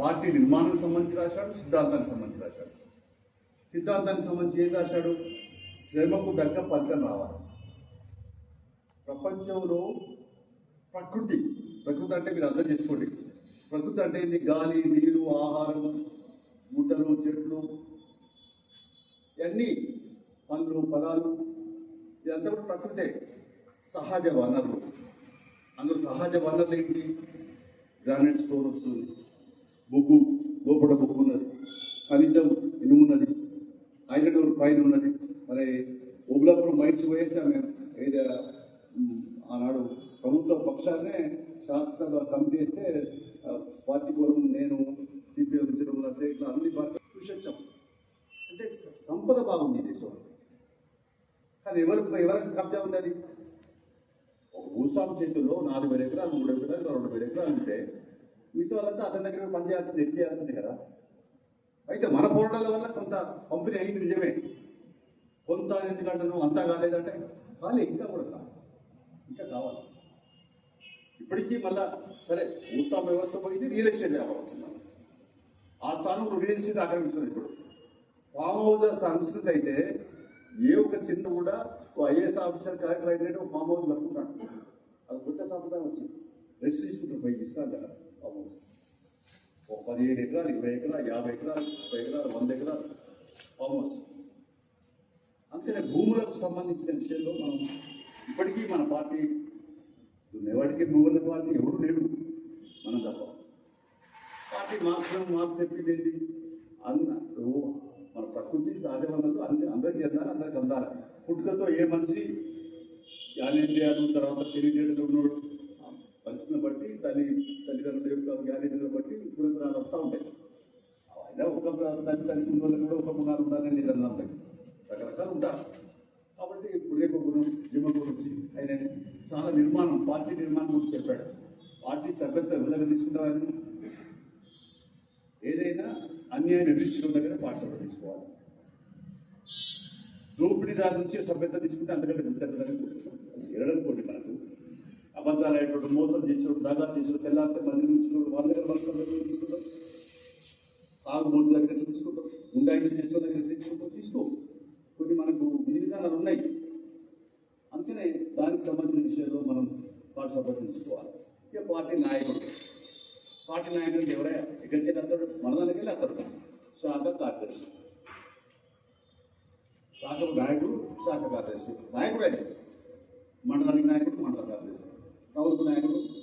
Party నిర్మాణానికి సంబంధించి రాశాడు సిద్ధాంతానికి సంబంధించి రాశాడు. సిద్ధాంతానికి సంబంధించి ఏం రాశాడు? శ్రమకు దగ్గ ఫలితం రావాలి. ప్రపంచంలో ప్రకృతి ప్రకృతి అంటే మీరు అర్థం చేసుకోండి. ప్రకృతి అంటే ఏంది? గాలి నీరు ఆహారం ముట్టలు చెట్లు ఇవన్నీ పండ్లు ఫలాలు ఇదంతా కూడా ప్రకృతే. సహజ వనరులు. అందులో సహజ వనరులు ఏంటి? గ్రానైట్ స్టోన్ వస్తుంది. బొగ్గు లోపల బొగ్గు ఉన్నది. ఖనిజం ఇనుము ఉన్నది. ఐరన్ ఓర్ పైన ఉన్నది. మరి ఓబులాపురం మైర్చి పోయొచ్చా మేము? ఏదో ఆనాడు ప్రభుత్వ పక్షాన్నే శాసనసభ కమిటీ వేస్తే పార్టీ కోరం నేను సిపిఎం తిరుమల శేఖర్ అన్ని పార్టీ చూసి వచ్చాం అంటే సంపద బాగుంది ఈ దేశంలో కానీ ఎవరికి ఎవరికి కబ్జా ఉన్నది? ఒక భూస్వామి చేతుల్లో నాలుగు వేల ఎకరాలు మూడు ఎకరాలు రెండు వేల ఎకరాలు అంటే మిగతా వాళ్ళంతా అతని దగ్గర పనిచేయాల్సింది ఎట్ చేయాల్సింది కదా. అయితే మన పోరాటాల వల్ల కొంత పంపిణీ అయింది నిజమే. కొంత ఎందుకంటాను అంతా కాలేదంటే కాలే ఇంకా కూడా కాదు ఇంకా కావాలి. ఇప్పటికీ మళ్ళా సరే భూస్వామి వ్యవస్థ పోయింది రియల్ ఎస్టేట్ వ్యాపారం వచ్చింది ఆ స్థానంలో రియల్ ఎస్టేట్ ఆక్రమిస్తుంది ఇప్పుడు. ఫామ్ హౌస్ సంస్కృతి అయితే ఏ ఒక చిన్న కూడా ఓ ఐఏఎస్ ఆఫీసర్ కలెక్టర్ అయినట్టు ఫామ్ హౌస్ కట్టుకుంటాడు. అది కొత్త సంప్రదాయం వచ్చింది. రెస్ట్ తీసుకుంటారు పోయి ఇస్తాను కదా ఒక పదిహేను ఎకరాలు ఇరవై ఎకరాలు యాభై ఎకరాలు ముప్పై ఎకరాలు వంద ఎకరాలు ఫామ్ అందుకనే భూములకు సంబంధించిన విషయంలో మనం ఇప్పటికీ మన పార్టీ ఎవరికి భూముల పార్టీ ఎవరు లేడు మనం తప్ప. పార్టీ మార్క్స్ మార్క్స్ చెప్పింది ఏంటి? అన్న మన ప్రకృతి సహజ వనరులు అన్ని అందరికీ అందాలి అందరికి అందాలి. పుట్టుకతో ఏ మనిషి జ్ఞానేంద్రియాలు తర్వాత తెలివితేటలు ఉన్నాడు తల్లి తల్లిదండ్రుల యొక్క జ్ఞానేంద్రియాలను బట్టి గుణగుణాలు వస్తూ ఉంటాయి. అయినా ఒక తల్లి తల్లి కూడా ఒక గుణాలు ఉండాలని నిజంగా ఉంటాయి రకరకాలు ఉంటారు. కాబట్టి పురేక గుణం జిమ్మ గురించి ఆయన చాలా నిర్మాణం పార్టీ నిర్మాణం గురించి చెప్పాడు. పార్టీ సభ్యత్వం ఎవరి తీసుకుంటామని ఏదైనా అన్యాయం నిర్మించడం దగ్గర పాఠశాల తీసుకోవాలి. దోపిడీదారు నుంచి సభ్యత తీసుకుంటే అంతకంటే ఎరడనుకోండి మనకు అబద్ధాలు అయ్యేటోడు మోసం చేసేవాడు దాగా చేసేవాడు తెల్లారితే మంది ఉంచినప్పుడు వాళ్ళ దగ్గర మనసు తీసుకుంటాం తాగుబోతు దగ్గర తీసుకుంటాం ఉండాయి చేసిన దగ్గర తీసుకుంటాం తీసుకో. కొన్ని మనకు విధి విధానాలు ఉన్నాయి. అందుకనే దానికి సంబంధించిన విషయంలో మనం పాఠశాల తీసుకోవాలి ఇక పార్టీ నాయకుడు. పార్టీ నాయకుడికి ఎవరే ఎక్కడికి అతడు మన దానికి వెళ్ళి అతడు. శాఖ కార్యదర్శి. శాఖ నాయకుడు శాఖ కార్యదర్శి. నాయకుడే. మండలానికి నాయకుడు మండల और बुलाएँगे